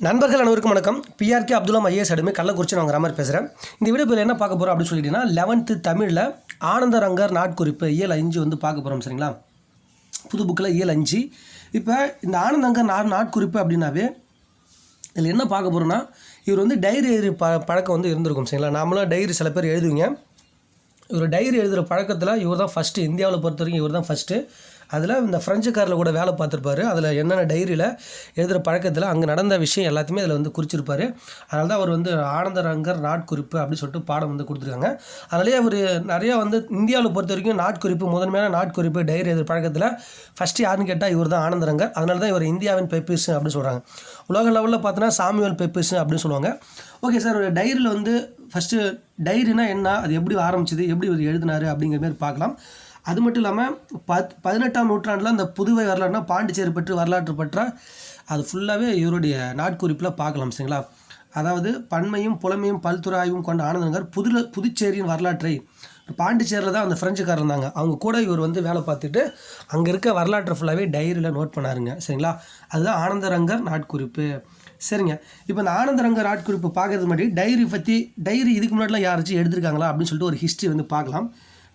நண்பர்கள் அனைவருக்கும் வணக்கம். பிஆர்கே அப்துல்லா ஐஏஎஸ் அடிமை கள்ளக்குறிச்சி நான் உங்கள் மாதிரி பேசுகிறேன் இந்த வீடியோ பேர் என்ன பார்க்க போகிறோம் அப்படின்னு சொல்லிட்டீங்கன்னா லெவன்த்து தமிழில் ஆனந்தரங்கர் நாட்குறிப்பு இயல் அஞ்சு வந்து பார்க்க போகிறோம் சரிங்களா? புது புக்கில் இயல் அஞ்சு இப்போ இந்த ஆனந்தங்கர் நா நாட்குறிப்பு அப்படின்னாவே இதில் என்ன பார்க்க போகிறோன்னா இவர் வந்து டைரி எழுதி ப பழக்கம் வந்து இருந்திருக்கும் சரிங்களா? நாமளும் டைரி சில பேர் எழுதுவீங்க. இவர் டைரி எழுதுகிற பழக்கத்தில் இவர் தான் ஃபஸ்ட்டு இந்தியாவில் பொறுத்த வரைக்கும் இவர் தான் ஃபஸ்ட்டு அதில் இந்த ஃப்ரெஞ்சுக்காரில் கூட வேலை பார்த்துருப்பாரு. அதில் என்னென்ன டைரியில் எழுதுகிற பழக்கத்தில் அங்கே நடந்த விஷயம் எல்லாத்தையுமே அதில் வந்து குறிச்சிருப்பார். அதனால தான் அவர் வந்து ஆனந்தரங்கர் நாட்குறிப்பு அப்படின்னு சொல்லிட்டு பாடம் வந்து கொடுத்துருக்காங்க. அதனாலே அவர் நிறையா வந்து இந்தியாவில் பொறுத்த வரைக்கும் நாட்குறிப்பு முதன்மையான நாட்குறிப்பு டைரி எழுதுகிற பழக்கத்தில் ஃபஸ்ட்டு யாருன்னு கேட்டால் இவர் தான் ஆனந்தரங்கர் அதனால தான் இவர் இந்தியாவின் பெப்பிஸ் அப்படின்னு சொல்கிறாங்க உலக லெவலில் பார்த்தோன்னா சாமியல் பெப்பிஸ் அப்படின்னு சொல்லுவாங்க. ஓகே சார் ஒரு டைரியில் வந்து ஃபஸ்ட்டு டைரினா என்ன? அது எப்படி ஆரம்பிச்சது? எப்படி இவர் எழுதினாரு? அப்படிங்கிற மாதிரி பார்க்கலாம். அது மட்டும் இல்லாமல் பத் பதினெட்டாம் நூற்றாண்டில் அந்த புதுவை வரலாறுனா பாண்டிச்சேரி பற்றி வரலாற்று பற்றா அது ஃபுல்லாகவே இவருடைய நாட்குறிப்பில் பார்க்கலாம் சரிங்களா? அதாவது பன்மையும் புலமையும் பல்துறை ஆய்வும் கொண்ட ஆனந்தங்கர் புதுல புதுச்சேரியின் வரலாற்றை பாண்டிச்சேரியில் தான் அந்த ஃப்ரெஞ்சுக்காரர் இருந்தாங்க. அவங்க கூட இவர் வந்து வேலை பார்த்துட்டு அங்கே இருக்க வரலாற்றை ஃபுல்லாகவே டைரியில் நோட் பண்ணாருங்க சரிங்களா? அதுதான் ஆனந்தரங்கர் நாட்குறிப்பு. சரிங்க. இப்போ இந்த ஆனந்தரங்கர் நாட்குறிப்பு பார்க்கறது முன்னாடி டைரி பற்றி டைரி இதுக்கு முன்னாடிலாம் யாராச்சும் எடுத்திருக்காங்களா அப்படின்னு சொல்லிட்டு ஒரு ஹிஸ்ட்ரி வந்து பார்க்கலாம்.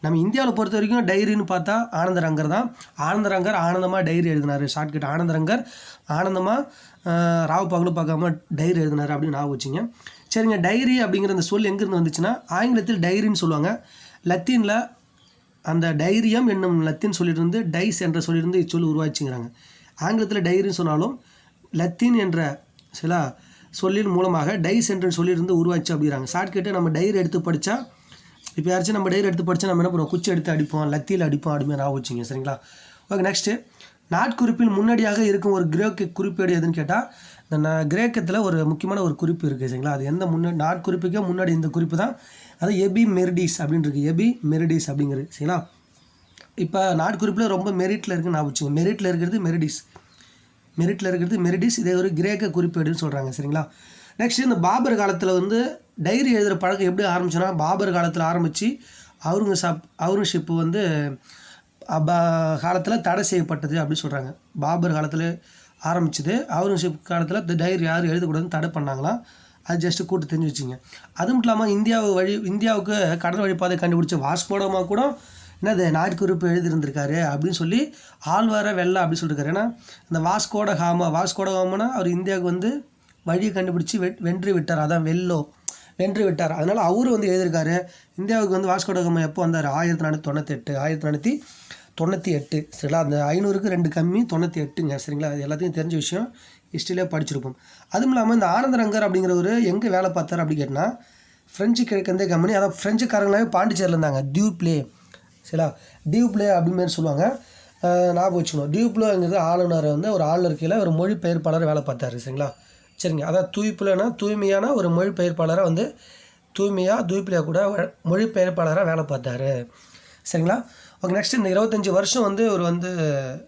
நம்ம இந்தியாவில் பொறுத்த வரைக்கும் டைரின்னு பார்த்தா ஆனந்தரங்கர் தான். ஆனந்தரங்கர் ஆனந்தமாக டைரி எழுதினார். ஷார்ட்கட் ஆனந்தரங்கர் ஆனந்தமாக ராவ் பகலு பார்க்காம டைரி எழுதினார் அப்படின்னு நான் வச்சுங்க. சரிங்க டைரி அப்படிங்கிற அந்த சொல் எங்கேருந்து வந்துச்சுன்னா ஆங்கிலத்தில் டைரின்னு சொல்லுவாங்க. லத்தீனில் அந்த டைரியம் என்னும் லத்தீன் சொல்லியிருந்து டைஸ் என்ற சொல்லியிருந்து இச்சொல் உருவாச்சுங்கிறாங்க. ஆங்கிலத்தில் டைரின்னு சொன்னாலும் லத்தீன் என்ற சில சொல்லின் மூலமாக டைஸ் என்ற சொல்லியிருந்து உருவாச்சு அப்படிங்கிறாங்க. ஷார்ட்கட்டு நம்ம டைரி எடுத்து படித்தா இப்போ யாராச்சும் நம்ம டெய்லி எடுத்து படித்தா நம்ம என்ன பண்ணுவோம்? குச்சி எடுத்து அடிப்போம் லத்தியில் அடிப்போம் அப்படிமே நான் வச்சுங்க சரிங்களா? ஓகே நெக்ஸ்ட்டு நாட்குறிப்பில் முன்னாடியாக இருக்கும் ஒரு கிரேக்க குறிப்பேடு எதுன்னு கேட்டால் இந்த ந கிரேக்கத்தில் ஒரு முக்கியமான ஒரு குறிப்பு இருக்குது சரிங்களா? அது எந்த முன்னாடி நாட்குறிப்புக்கே முன்னாடி இந்த குறிப்பு தான். அது எபி மெரிடிஸ் அப்படின்னு இருக்குது எபி மெரிடிஸ் அப்படிங்கிறது சரிங்களா? இப்போ நாட்குறிப்பில் ரொம்ப மெரிட்டில் இருக்குன்னு நான் வச்சுங்க மெரிட்டில் இருக்கிறது மெரிடிஸ். மெரிட்டில் இருக்கிறது மெரிடிஸ் இதே ஒரு கிரேக்க குறிப்பேடுன்னு சொல்கிறாங்க சரிங்களா? நெக்ஸ்ட் இந்த பாபர் காலத்தில் வந்து டைரி எழுதுகிற பழக்கம் எப்படி ஆரம்பிச்சுன்னா பாபர் காலத்தில் ஆரம்பித்து அவுரங்கசாப் சாப் வந்து அப்பா காலத்தில் தடை செய்யப்பட்டது அப்படின்னு சொல்கிறாங்க பாபர் காலத்தில் ஆரம்பிச்சது அவுரங்கசீப் காலத்தில் டைரி யாரும் எழுதக்கூடாதுன்னு தடை பண்ணாங்களாம் அது ஜஸ்ட்டு கூட்டு தெரிஞ்சு வச்சுங்க. மட்டும் இல்லாமல் இந்தியாவு வழி இந்தியாவுக்கு கடல் வழிபாதை கண்டுபிடிச்ச வாஸ்கோடமா கூட என்னது நாட்குறிப்பு எழுதியிருந்திருக்காரு அப்படின்னு சொல்லி ஆழ்வார வெள்ளை அப்படின்னு சொல்லியிருக்காரு ஏன்னா இந்த வாஸ்கோட ஹாமா வாஸ்கோட ஹாமனா அவர் இந்தியாவுக்கு வந்து வழியை கண்டுபிடிச்சி வெ வென்று விட்டார். அதான் வெள்ளோ வென்று விட்டார். அதனால் அவரு வந்து எழுதியிருக்காரு இந்தியாவுக்கு வந்து வாஸ்கோடகமா எப்போ வந்தார்? ஆயிரத்தி நானூற்றி எட்டு ஆயிரத்தி நானூற்றி தொண்ணூற்றி எட்டு சரிங்களா? அந்த ஐநூறுக்கு ரெண்டு கம்மி தொண்ணூற்றி எட்டுங்க சரிங்களா? அது எல்லாத்தையும் தெரிஞ்ச விஷயம். ஹிஸ்ட்ரியிலே படிச்சிருப்போம். அதுவும் இல்லாமல் இந்த ஆனந்தரங்கர் அப்படிங்கிறவர் எங்கே வேலை பார்த்தார் அப்படி கேட்டால் ஃப்ரெஞ்சு கிழக்கந்தே கம்பெனி? அதாவது ஃப்ரெஞ்சுக்காரங்களாவே பாண்டிச்சேரியில் இருந்தாங்க. டியூ பிளே சரிங்களா? டியூ பிளே அப்படின்னு சொல்லுவாங்க. அஹ் ஞாபகம் வச்சுக்கணும். ஆளுநர் வந்து ஒரு ஆளுநர் கீழே ஒரு மொழிபெயர்ப்பாளர் வேலை பார்த்தாரு. சரிங்களா? சரிங்க. அதாவது தூய்ப்புலனா தூய்மையான ஒரு மொழிபெயர்ப்பாளராக வந்து தூய்மையாக தூய்பிளியாக கூட மொழிபெயர்ப்பாளராக வேலை பார்த்தாரு. சரிங்களா? ஓகே நெக்ஸ்ட் இந்த இருபத்தஞ்சி வருஷம் வந்து இவர் வந்து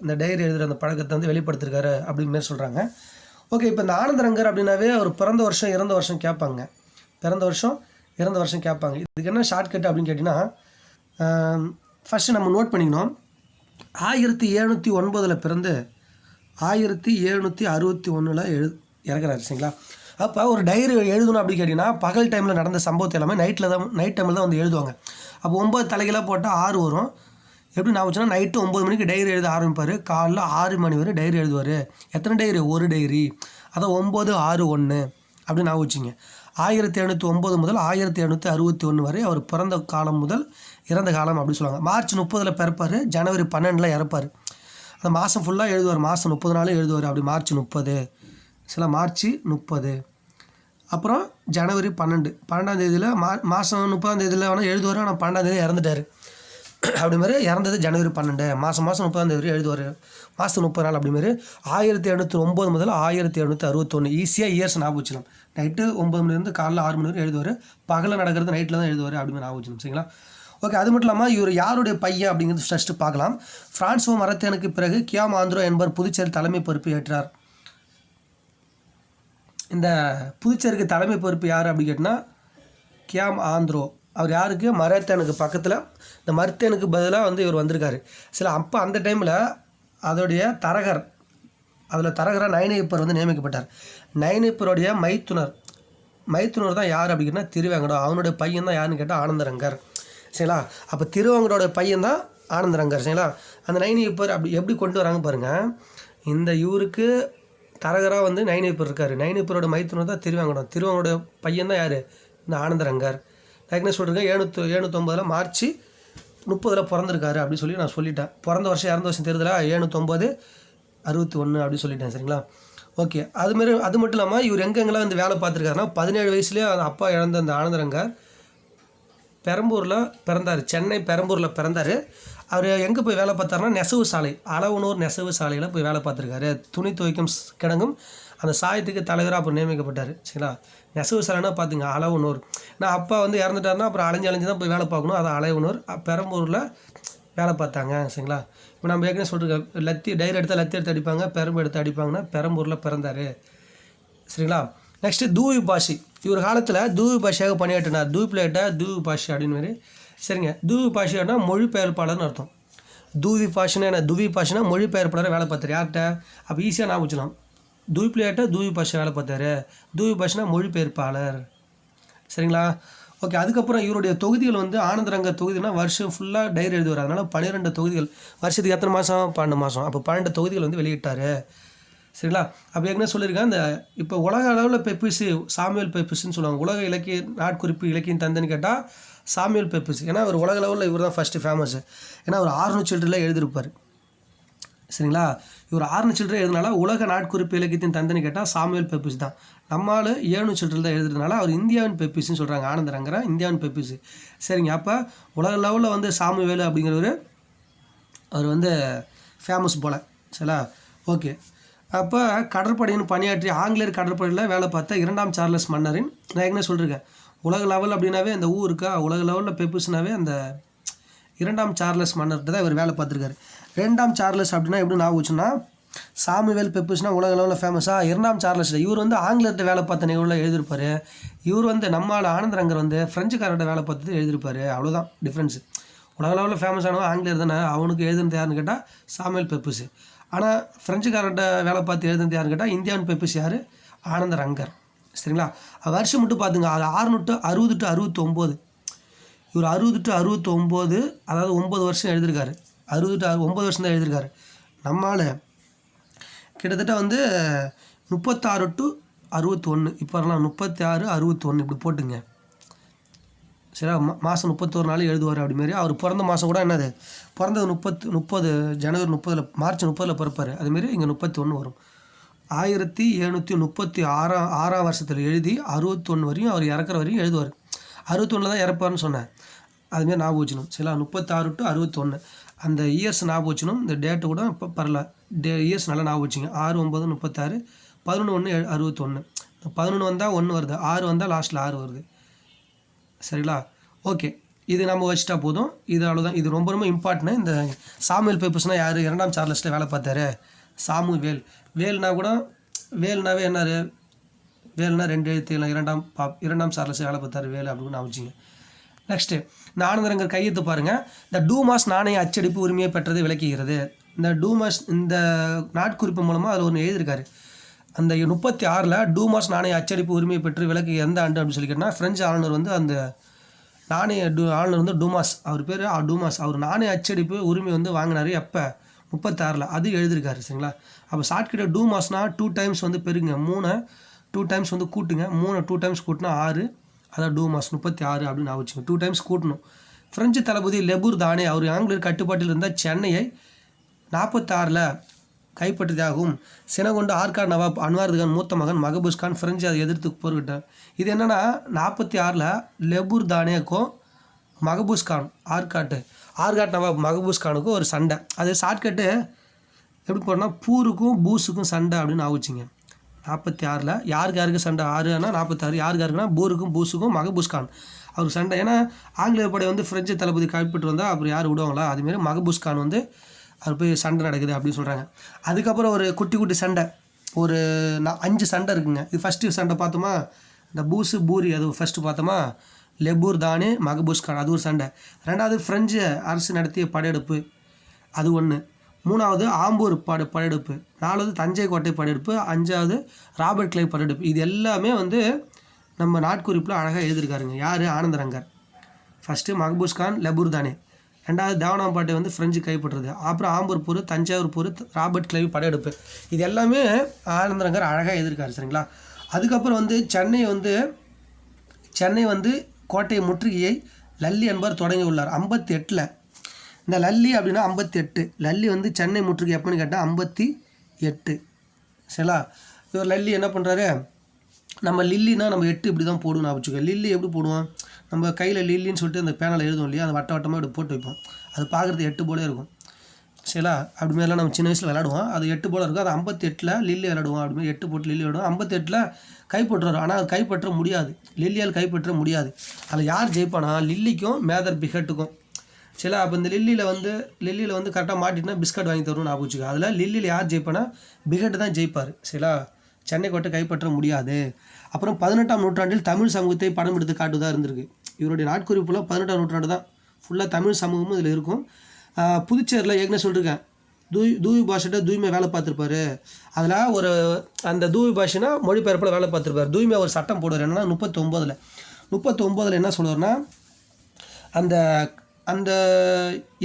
இந்த டைரி எழுதுகிற அந்த பழக்கத்தை வந்து வெளிப்படுத்திருக்காரு அப்படின்னு மாரி சொல்கிறாங்க ஓகே இப்போ இந்த ஆனந்தரங்கர் அப்படின்னாவே அவர் பிறந்த வருஷம் இறந்த வருஷம் கேட்பாங்க. பிறந்த வருஷம் இறந்த வருஷம் கேட்பாங்க. இதுக்கு என்ன ஷார்ட்கட் அப்படின்னு கேட்டிங்கன்னா ஃபஸ்ட்டு நம்ம நோட் பண்ணிக்கணும். ஆயிரத்தி எழுநூற்றி ஒன்பதில் பிறந்து ஆயிரத்தி எழுநூற்றி அறுபத்தி ஒன்றில் எழு இறக்குறாரு சரிங்களா? அப்போ ஒரு டைரி எழுதணும் அப்படின்னு கேட்டிங்கன்னா பகல் டைமில் நடந்த சம்பவத்தை எல்லாமே நைட்டில் தான் நைட் டைமில் தான் வந்து எழுதுவாங்க. அப்போ ஒம்பது தலைகளாக போட்டால் ஆறு வரும். எப்படி நான் வச்சுன்னா நைட்டு ஒம்பது மணிக்கு டைரி எழுத ஆரம்பிப்பார். காலைல ஆறு மணி வரை டைரி எழுதுவார். எத்தனை டைரி ஒரு டைரி அதான் ஒம்பது ஆறு ஒன்று அப்படின்னு நான் வச்சுங்க. ஆயிரத்தி எழுநூற்றி ஒம்பது முதல் ஆயிரத்தி எழுநூற்றி அறுபத்தி ஒன்று வரை அவர் பிறந்த காலம் முதல் இறந்த காலம் அப்படின்னு சொல்லுவாங்க. மார்ச் முப்பதில் பிறப்பார். ஜனவரி பன்னெண்டில் இறப்பார். அந்த மாதம் ஃபுல்லாக எழுதுவார். மாதம் முப்பது நாளும் எழுதுவார். அப்படி மார்ச் முப்பது. சில மார்ச் முப்பது. அப்புறம் ஜனவரி பன்னெண்டு. பன்னெண்டாம் தேதியில் மா மாதம் முப்பதாம் தேதியில் வேணால் எழுதுவார் ஆனால் பன்னெண்டாம் தேதி இறந்துட்டார். அப்படி மாதிரி இறந்தது ஜனவரி பன்னெண்டு. மாதம் மாதம் முப்பதாம் தேதி வரை எழுதுவார். மாதம் முப்பது நாள் அப்படி மாதிரி ஆயிரத்தி எழுநூற்றி ஒம்பது முதல் ஆயிரத்தி எழுநூற்றி அறுபத்தொன்று ஈஸியாக இயர்ஸ் ஞாபகம் வச்சுக்கலாம் நைட்டு ஒம்பது மணிலேருந்து காலைல ஆறு மணி வரை எழுதுவார். பகலில் நடக்கிறது நைட்டில் தான் எழுதுவார் அப்படின்னு ஞாபகம் வச்சுக்கணும். சரிங்களா? ஓகே அது மட்டும் இல்லாமல் இவர் யாருடைய பையன் அப்படிங்கிறது ஃபஸ்ட்டு பார்க்கலாம். பிரான்சோ மரத்தேனுக்கு பிறகு கியாம் ஆந்திரோ என்பவர் புதுச்சேரி தலைமை பொறுப்பு ஏற்றார். இந்த புதுச்சேரிக்கு தலைமை பொறுப்பு யார் அப்படின்னு கேட்டால் கியாம் ஆந்திரோ. அவர் யாருக்கு? மரத்தேனுக்கு பக்கத்தில். இந்த மருத்தேனுக்கு பதிலாக வந்து இவர் வந்திருக்காரு. சில அப்போ அந்த டைமில் அதோடைய தரகர் அதில் தரகரா நயனைப்பர் வந்து நியமிக்கப்பட்டார். நயனிப்பருடைய மைத்துனர். மைத்துனர் தான் யார் அப்படின்னா திருவேங்கடம். அவனுடைய பையன் தான் யாருன்னு கேட்டால் ஆனந்தரங்கர். சரிங்களா? அப்போ திருவேங்கடோட பையன் தான் ஆனந்தரங்கர். சரிங்களா? அந்த நயனைப்பர் அப்படி எப்படி கொண்டு வராங்க பாருங்கள் இந்த இவருக்கு தரகராக வந்து நைனியப்பர் இருக்கார். நைனியப்பரோட மைத்துனர் தான் திருவாங்கடம். திருவேங்கடோட பையன் தான் யார்? இந்த ஆனந்தரங்கர். நான் என்ன சொல்கிறேன் ஏழுநூத்து ஏழுநூத்தொம்பதில் மார்ச் முப்பதில் பிறந்திருக்காரு அப்படின்னு சொல்லி நான் சொல்லிட்டேன். பிறந்த வருஷம் இறந்த வருஷம் தெரிதலா? ஏழுநூத்தொம்பது அறுபத்தி ஒன்று அப்படி சொல்லிட்டேன் சரிங்களா? ஓகே. அதுமாரி அது மட்டும் இல்லாமல் இவர் எங்கெங்கெல்லாம் வந்து வேலை பார்த்துருக்காருன்னா பதினேழு வயசுலேயே அந்த அப்பா இழந்த அந்த ஆனந்தரங்கர் பெரம்பூரில் பிறந்தார். சென்னை பெரம்பூரில் பிறந்தார். அவர் எங்கே போய் வேலை பார்த்தாருன்னா நெசவு சாலை அளவுனூர் நெசவு சாலையில் போய் வேலை பார்த்துருக்காரு. துணி துவைக்கும் கிடங்கும். அந்த சாயத்துக்கு தலைவராக அப்புறம் நியமிக்கப்பட்டார். சரிங்களா? நெசவு சாலைனா பார்த்துங்க அளவுனூர். நான் அப்பா வந்து இறந்துட்டாருன்னா அப்புறம் அலைஞ்சு அலைஞ்சு தான் போய் வேலை பார்க்கணும். அது அளவுனூர். பெரம்பூரில் வேலை பார்த்தாங்க. சரிங்களா? இப்போ நம்ம ஏற்கனவே சொல்லிருக்கோம் லத்தி டைரி எடுத்தால் லத்தி எடுத்து அடிப்பாங்க பெரம்பு எடுத்து அடிப்பாங்கன்னா பெரம்பூரில் பிறந்தார். சரிங்களா? நெக்ஸ்ட்டு தூவி பாஷி. இவர் காலத்தில் தூவி பாஷியாக பணியாற்றினார். தூவி பிளேட்டா தூவி பாஷி அப்படின்னு மாதிரி சரிங்க. தூவி பாஷியானா மொழிபெயர்ப்பாளர்னு அர்த்தம். தூவி பாஷனா என்ன? துவி பாஷனா மொழிபெயர்ப்பாளர் வேலை பார்த்தார். யார்கிட்ட? அப்போ ஈஸியாக நான் வச்சுக்கலாம். தூவி பிளேட்டா தூவி பாஷை வேலை பார்த்தார். தூவி பாஷனா மொழிபெயர்ப்பாளர். சரிங்களா? ஓகே அதுக்கப்புறம் இவருடைய தொகுதிகள் வந்து ஆனந்தரங்க தொகுதினா வருஷம் ஃபுல்லாக டைரி எழுதுவார். அதனால் பன்னிரெண்டு தொகுதிகள். வருஷத்துக்கு எத்தனை மாதம் பன்னெண்டு மாதம் அப்போ பன்னெண்டு தொகுதிகள் வந்து வெளியிட்டார். சரிங்களா? அப்போ ஏற்கனவே சொல்லியிருக்கேன் அந்த இப்போ உலக அளவில் பெப்பிஸு சாமியல் பெப்பிஸ்ன்னு சொல்லுவாங்க. உலக இலக்கிய நாட்குறிப்பு இலக்கியம் தந்தன்னு கேட்டால் சாமியல் பெப்பிஸ் ஏன்னா அவர் உலக லெவலில் இவர் தான் ஃபஸ்ட்டு ஃபேமஸ் ஏன்னா அவர் ஆறுநூறு சில்லறில் எழுதியிருப்பார். சரிங்களா? இவர் ஆறுநூறு சில்லறை எழுதினால உலக நாட்குறிப்பு இலக்கியத்தின் தந்தைன்னு கேட்டால் சாமுவேல் பெப்பிஸ் தான். நம்மால் ஏழு சில்லறை தான் எழுதுறதுனால அவர் இந்தியாவின் பெப்பிஸ்ன்னு சொல்கிறாங்க ஆனந்தரங்கிற இந்தியாவின் பெப்பிஸ் சரிங்க அப்போ உலக லெவலில் வந்து சாமுவேல் அப்படிங்கிறவர் அவர் வந்து ஃபேமஸ் போல். சரிங்களா? ஓகே. அப்போ கடற்படையின் பணியாற்றி ஆங்கிலேயர் கடற்படையில் வேலை பார்த்த இரண்டாம் சார்லஸ் மன்னரின் நான் என்ன சொல்லியிருக்கேன். உலக லெவல் அப்படின்னாவே அந்த ஊருக்கா இருக்கா? உலக லெவலில் பெப்பிஸ்னாவே அந்த இரண்டாம் சார்லஸ் மன்னர்கிட்ட தான் இவர் வேலை பார்த்துருக்காரு. ரெண்டாம் சார்லஸ் அப்படின்னா எப்படி நான் வச்சுன்னா சாமுவேல் பெப்பிஸ்னா உலக அளவில் ஃபேமஸாக இரண்டாம் சார்லஸ் இவர் வந்து ஆங்கிலத்தை வேலை பார்த்த நிகழ்வில் எழுதியிருப்பார். இவர் வந்து நம்மளால் ஆனந்தரங்கர் வந்து ஃப்ரெஞ்சுக்காரர்கிட்ட வேலை பார்த்தது எழுதியிருப்பார். அவ்வளோதான் டிஃப்ரென்ஸு உலக அளவில் ஃபேமஸ் ஆனவன் ஆங்கிலேயர் தானே அவனுக்கு எழுதுனது யாருன்னு கேட்டால் சாமுவேல் பெப்பிஸ் ஆனால் ஃப்ரெஞ்சுக்காரர்கிட்ட வேலை பார்த்து எழுதுனது யாருன்னு கேட்டால் இந்தியாவின் பெப்பிஸ் யார்? ஆனந்தரங்கர் சரிங்களா? வருஷம் மட்டும் பார்த்துங்க அது ஆறுநூட்டு அறுபது டு அறுபத்தொம்போது. இவர் அறுபது டு அறுபத்தொம்போது அதாவது ஒம்பது வருஷம் எழுதியிருக்காரு அறுபது டு அறு- ஒம்பது வருஷம் தான் எழுதியிருக்காரு நம்மால் கிட்டத்தட்ட வந்து முப்பத்தாறு டு அறுபத்தொன்று இப்போ வரலாம் முப்பத்தி ஆறு அறுபத்தொன்று இப்படி போட்டுங்க. சரியா? மா மாதம் முப்பத்தோரு நாள் எழுதுவார் அப்படிமாரி அவர் பிறந்த மாதம் கூட என்னது? பிறந்தது முப்பத்து முப்பது ஜனவரி முப்பதில் மார்ச் முப்பதில் பிறப்பார். அதுமாரி இங்கே முப்பத்தி ஒன்று வரும். ஆயிரத்தி எழுநூற்றி முப்பத்தி ஆறாம் ஆறாம் வருஷத்தில் எழுதி அறுபத்தொன்று வரையும் அவர் இறக்குற வரையும் எழுதுவார். அறுபத்தொன்னில் தான் இறப்பார்னு சொன்னேன் அதுமாரி ஞாபகம் வச்சுக்கணும். சரிங்களா முப்பத்தாறு டு அறுபத்தொன்று அந்த இயர்ஸ் ஞாபகம் வச்சுக்கணும். இந்த டேட்டு கூட இப்போ பரல டே இயர்ஸ் நல்லா ஞாபகம் வச்சுங்க. ஆறு ஒம்பது முப்பத்தாறு பதினொன்று ஒன்று அறுபத்தொன்று பதினொன்று வந்தால் ஒன்று வருது. ஆறு வந்தால் லாஸ்ட்டில் ஆறு வருது. சரிங்களா? ஓகே இது நம்ம வச்சுட்டா போதும். இது அவ்வளோதான் இது ரொம்ப ரொம்ப இம்பார்ட்டன்ட் இந்த சாமியல் பேப்பர்ஸ்னால் யார்? இரண்டாம் சார்லஸில் வேலை பார்த்தாரு. சாமு வேல். வேல்னா கூட வேல்னாவே என்னார்? வேல்னா ரெண்டு எழுத்து இரண்டாம் பா இரண்டாம் சார்லஸ் வேலை பார்த்தாரு வேல் அப்படின்னு நான் வச்சுங்க. நெக்ஸ்ட்டு இந்த கையெழுத்து பாருங்கள் இந்த டூமாஸ் நாணய அச்சடிப்பு உரிமையை பெற்றது விளக்குகிறது. இந்த டூமாஸ் இந்த நாட்குறிப்பு மூலமாக அதில் ஒன்று எழுதியிருக்காரு. அந்த முப்பத்தி ஆறில் டூமாஸ் நாணய அச்சடிப்பு உரிமையை பெற்று விலக்கு எந்த ஆண்டு அப்படின்னு சொல்லி கேட்டால் ஃப்ரெஞ்சு ஆளுநர் வந்து அந்த நாணய டூ ஆளுநர் வந்து டூமாஸ் அவர் பேர் டூமாஸ் அவர் நாணய அச்சடிப்பு உரிமை வந்து வாங்கினார் எப்போ? முப்பத்தாறில் அது எழுதியிருக்காரு சரிங்களா? அப்போ ஷார்ட்கட்டை டூ மாஸ்னா டூ டைம்ஸ் வந்து பெருங்க மூணை டூ டைம்ஸ் வந்து கூட்டுங்க. மூணை டூ டைம்ஸ் கூட்டினா ஆறு. அதான் டூ மாஸ் முப்பத்தி ஆறு அப்படின்னு ஆச்சுங்க டூ டைம்ஸ் கூட்டணும். ஃப்ரெஞ்சு தளபதி லெபூர் தானே அவர் ஆங்கிலேயர் கட்டுப்பாட்டில் இருந்த சென்னையை நாற்பத்தாறில் கைப்பற்றியதாகவும் சினகொண்டு ஆர்காட் நவாப் அன்வார் கான் மூத்த மகன் மகபூஸ் கான் ஃப்ரெஞ்சு அதை எதிர்த்து போர்கிட்டார் இது என்னென்னா நாற்பத்தி ஆறில் லெபூர் தானேக்கும் மகபூஸ் கான் ஆர்காட்டு. ஆர்காட் நவாப் மகபூஸ் கானுக்கும் ஒரு சண்டை. அது ஷார்ட்கட்டு எப்படி போனால் பூருக்கும் பூஸுக்கும் சண்டை அப்படின்னு ஆகுச்சிங்க நாற்பத்தி ஆறில் யாருக்கு யாருக்கு சண்டை? ஆறுனா நாற்பத்தாறு யாருக்கு யாருக்குன்னா பூருக்கும் பூஸுக்கும் மகபூஸ் கான். அவருக்கு சண்டை. ஏன்னா ஆங்கிலேய படை வந்து ஃப்ரெஞ்சு தளபதி கைப்பற்றி வந்தால் அப்புறம் யார் விடுவாங்களா? அதுமாரி மகபூஸ் கான் வந்து அவர் போய் சண்டை நடக்குது அப்படின்னு சொல்கிறாங்க அதுக்கப்புறம் ஒரு குட்டி குட்டி சண்டை. ஒரு நா- அஞ்சு சண்டை இருக்குங்க. இது ஃபஸ்ட்டு சண்டை பார்த்தோமா? இந்த பூஸு பூரி அது ஃபஸ்ட்டு பார்த்தோமா? லெபூர் தானே மகபூஸ் கான் அது ஒரு சண்டை. ரெண்டாவது ஃப்ரெஞ்சு அரசு நடத்திய படையெடுப்பு. அது ஒன்று மூணாவது ஆம்பூர் பட படையெடுப்பு. நாலாவது தஞ்சை கோட்டை படையெடுப்பு. அஞ்சாவது ராபர்ட் கிளை படையெடுப்பு. இது எல்லாமே வந்து நம்ம நாட்குறிப்பில் அழகாக எழுதியிருக்காருங்க. யார்? ஆனந்தரங்கர். ஃபஸ்ட்டு மஹபூஸ் கான் லெபூர் தானே. ரெண்டாவது தேவனாம்பாட்டை வந்து ஃப்ரெஞ்சு கைப்பற்றுறது. அப்புறம் ஆம்பூர் போர் தஞ்சாவூர் போர் ராபர்ட் கிளைவ் படையெடுப்பு. இது எல்லாமே ஆனந்தரங்கர் அழகாக எழுதியிருக்காரு சரிங்களா? அதுக்கப்புறம் வந்து சென்னை வந்து சென்னை வந்து கோட்டை முற்றுகையை லல்லி என்பவர் தொடங்கி உள்ளார். ஐம்பத்தி எட்டில் இந்த லல்லி அப்படின்னா ஐம்பத்தி எட்டு லல்லி வந்து சென்னை முற்றுகை எப்போன்னு கேட்டால் ஐம்பத்தி எட்டு. சரிங்களா? இவர் லல்லி என்ன பண்ணுறாரு நம்ம லில்லினா நம்ம எட்டு இப்படி தான் போடுவோம் நான் வச்சுக்கோ லில்லி எப்படி போடுவோம்? நம்ம கையில் லில்லின்னு சொல்லிட்டு அந்த பேனலை எழுதுவோம் இல்லையா? அந்த வட்ட வட்டமாக இப்படி போட்டு வைப்போம். அது பார்க்குறது எட்டு போலே இருக்கும். சரிங்களா? அப்படி மாதிரிலாம் நம்ம சின்ன வயசில் விளாடுவோம் அது எட்டு போல் இருக்கும். அது ஐம்பத்தி எட்டில் லில்லி விளாடுவோம் அப்படி மாதிரி எட்டு போட்டு லில்லி விளாடுவோம் ஐம்பத்தெட்டில் கைப்பற்றுறோம் ஆனால் அது கைப்பற்ற முடியாது. லில்லியால் கைப்பற்ற முடியாது. அதில் யார் ஜெயிப்பானா? லில்லிக்கும் மேதர் பிகட்டுக்கும். சில அப்போ இந்த லில்லியில் வந்து லில்லியில் வந்து கரெக்டாக மாட்டிட்டுனா பிஸ்கட் வாங்கி தரும்னு ஞாபகம் அதில் லில்லியில் யார் ஜெயிப்பானா? பிகட்டு தான் ஜெயிப்பார். சரிங்களா? சென்னை கோட்டை கைப்பற்ற முடியாது. அப்புறம் பதினெட்டாம் நூற்றாண்டில் தமிழ் சமூகத்தை படம் எடுத்து காட்டுவதாக இருந்திருக்கு. இவருடைய நாட்குறிப்பில் பதினெட்டாம் நூற்றாண்டு தான் ஃபுல்லாக தமிழ் சமூகமும் இதில் இருக்கும். புதுச்சேரியில் ஏற்கனவே சொல்லியிருக்கேன் தூய் தூய் பாஷிட்ட தூய்மை வேலை பார்த்துருப்பாரு. அதில் ஒரு அந்த தூய் பாஷைனா மொழிபெயர்ப்பில் வேலை பார்த்துருப்பாரு. தூய்மை ஒரு சட்டம் போடுவார். என்னன்னா முப்பத்தொம்போதில் முப்பத்தொம்போதில் என்ன சொல்லுவார்னா அந்த அந்த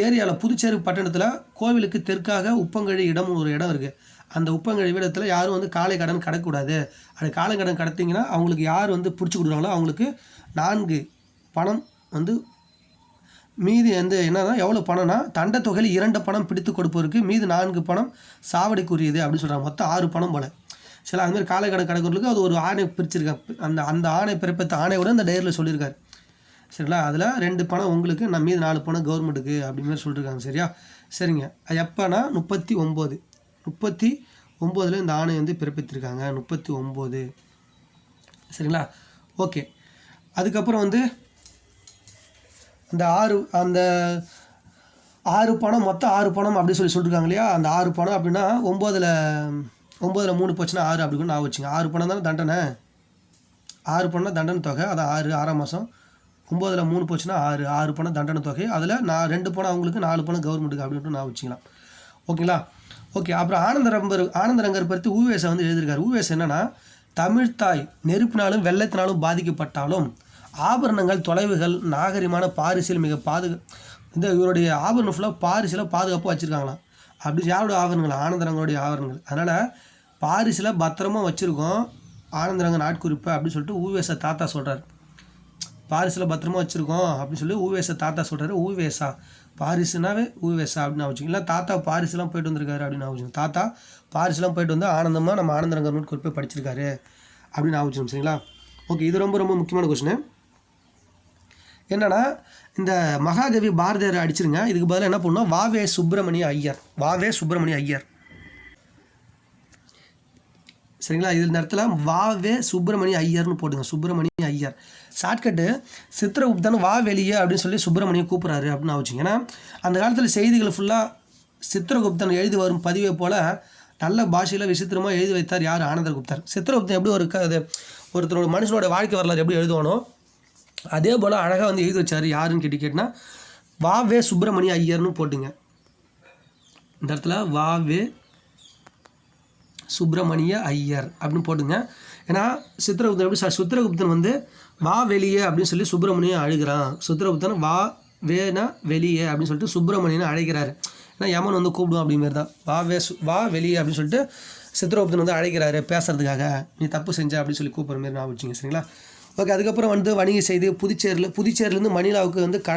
ஏரியாவில் புதுச்சேரி பட்டணத்தில் கோவிலுக்கு தெற்காக உப்பங்கழி இடம் ஒரு இடம் இருக்குது அந்த உப்பங்கழி இடத்துல யாரும் வந்து காலை கடன் கடக்கூடாது அது காலை கடன் கடத்திங்கன்னா அவங்களுக்கு யார் வந்து பிடிச்சி கொடுக்குறாங்களோ அவங்களுக்கு நான்கு பணம் வந்து மீதி வந்து என்னன்னா எவ்வளோ பணம்னா தண்ட தொகையில் இரண்டு பணம் பிடித்து கொடுப்பவருக்கு மீது நான்கு பணம் சாவடிக்குரியது அப்படின்னு சொல்கிறாங்க மொத்தம் ஆறு பணம் போல். சில அதுமாதிரி மாதிரி காலை அது ஒரு ஆணை பிரிச்சிருக்காங்க. அந்த அந்த ஆணை பிறப்பித்த ஆணை கூட அந்த டேரில் சொல்லியிருக்காரு. சரிங்களா? அதில் ரெண்டு பணம் உங்களுக்கு நான் மீது நாலு பணம் கவர்மெண்ட்டுக்கு அப்படி சொல்லியிருக்காங்க சரியா? சரிங்க. அது எப்போனா முப்பத்தி ஒம்பது. முப்பத்தி ஒம்போதில் இந்த ஆணை வந்து பிறப்பித்திருக்காங்க. முப்பத்தி ஒம்பது. சரிங்களா? ஓகே. அதுக்கப்புறம் வந்து அந்த ஆறு அந்த ஆறு பணம் மொத்தம் ஆறு பணம் அப்படின்னு சொல்லி சொல்லியிருக்காங்க இல்லையா? அந்த ஆறு பணம் அப்படின்னா ஒம்போதில் ஒம்போதில் மூணு போச்சுன்னா ஆறு அப்படி நான் வச்சுங்க. ஆறு பணம் தானே தண்டனை? ஆறு பணம் தண்டனை தொகை அது ஆறு ஆறாம் மாதம் ஒம்போதில் மூணு போச்சுன்னா ஆறு ஆறு பணம் தண்டனை தொகை. அதில் நான் ரெண்டு பணம் அவங்களுக்கு நாலு பணம் கவர்மெண்ட்டுக்கு அப்படின்ட்டு நான் வச்சுக்கலாம். ஓகேங்களா? ஓகே அப்புறம் ஆனந்தரம்பர் ஆனந்தரங்கர் பற்றி ஊவேசை வந்து எழுதியிருக்காரு. ஊவேஸ் என்னன்னா தமிழ்தாய் நெருப்பினாலும் வெள்ளத்தினாலும் பாதிக்கப்பட்டாலும் ஆபரணங்கள் தொலைவுகள் நாகரிகமான பாரிசில் மிக பாதுகா இந்த இவருடைய ஆபரணம் ஃபுல்லாக பாரிசில் பாதுகாப்பாக வச்சுருக்காங்களாம். அப்படி யாரோட ஆபரணங்கள்? ஆனந்தரங்களுடைய ஆபரணங்கள். அதனால் பாரிஸில் பத்திரமா வச்சுருக்கோம். ஆனந்தரங்க நாட்குறிப்பு அப்படின்னு சொல்லிட்டு ஊவேச தாத்தா சொல்கிறார் பாரிஸில் பத்திரமா வச்சுருக்கோம் அப்படின்னு சொல்லி ஊவேச தாத்தா சொல்கிறாரு ஊவேசா. பாரிஸ்னாவே ஊவேசா அப்படின்னு வச்சுக்கலாம் தாத்தா பாரிஸ்லாம் போயிட்டு வந்திருக்காரு அப்படின்னு வச்சுக்கோங்க. தாத்தா பாரிஸ்லாம் போயிட்டு வந்து ஆனந்தமாக நம்ம ஆனந்தரங்க நூட்குறிப்பை படிச்சிருக்காரு அப்படின்னு ஆகுச்சோம் சரிங்களா? ஓகே இது ரொம்ப ரொம்ப முக்கியமான கொஸ்டின் என்னென்னா இந்த மகாகவி பாரதியார் அடிச்சிருங்க. இதுக்கு பதிலாக என்ன பண்ணணும்? வாவே சுப்பிரமணிய ஐயர். வாவே சுப்பிரமணிய ஐயர். சரிங்களா? இது நேரத்தில் இடத்துல வாவே சுப்பிரமணிய ஐயர்னு போடுங்க. சுப்பிரமணிய ஐயர். ஷார்ட்கட்டு சித்திரகுப்தன் வா வெளியே அப்படின்னு சொல்லி சுப்பிரமணியம் கூப்பிட்றாரு அப்படின்னு வச்சுங்க ஏன்னா அந்த காலத்தில் செய்திகள் ஃபுல்லாக சித்திரகுப்தன் எழுதி வரும் பதிவை போல் நல்ல பாஷையில் விசித்திரமாக எழுதி வைத்தார் யார்? ஆனந்தகுப்தர். சித்திரகுப்தன் எப்படி ஒரு க அது ஒருத்தரோட மனுஷனோட வாழ்க்கை வரலாறு எப்படி எழுதுவானோ அதே போல் அழகாக வந்து எழுதி வச்சார். யாருன்னு கேட்டு கேட்டினா வாவே சுப்பிரமணிய ஐயர்னு போட்டுங்க. இந்த இடத்துல வாவே சுப்பிரமணிய ஐயர் அப்படின்னு போட்டுங்க. ஏன்னா சித்திரகுப்தன் எப்படி சார் சித்திரகுப்தன் வந்து வா வெளியே அப்படின்னு சொல்லி சுப்பிரமணியம் அழுகிறான். சித்திரகுப்தன் வா வேணா வெளியே அப்படின்னு சொல்லிட்டு சுப்பிரமணியனை அழைக்கிறாரு. ஏன்னா யமன் வந்து கூப்பிடுவோம் அப்படிமாரி தான். வா வே வா வெளியே அப்படின்னு சொல்லிட்டு சித்திரகுப்தன் வந்து அழைக்கிறாரு பேசுறதுக்காக. நீ தப்பு செஞ்ச அப்படின்னு சொல்லி கூப்பிட்ற மாரி நான் வச்சுங்க சரிங்களா? ஓகே அதுக்கப்புறம் வந்து வணிக செய்தி புதுச்சேரியில் புதுச்சேரியிலேருந்து மணிலாவுக்கு வந்து க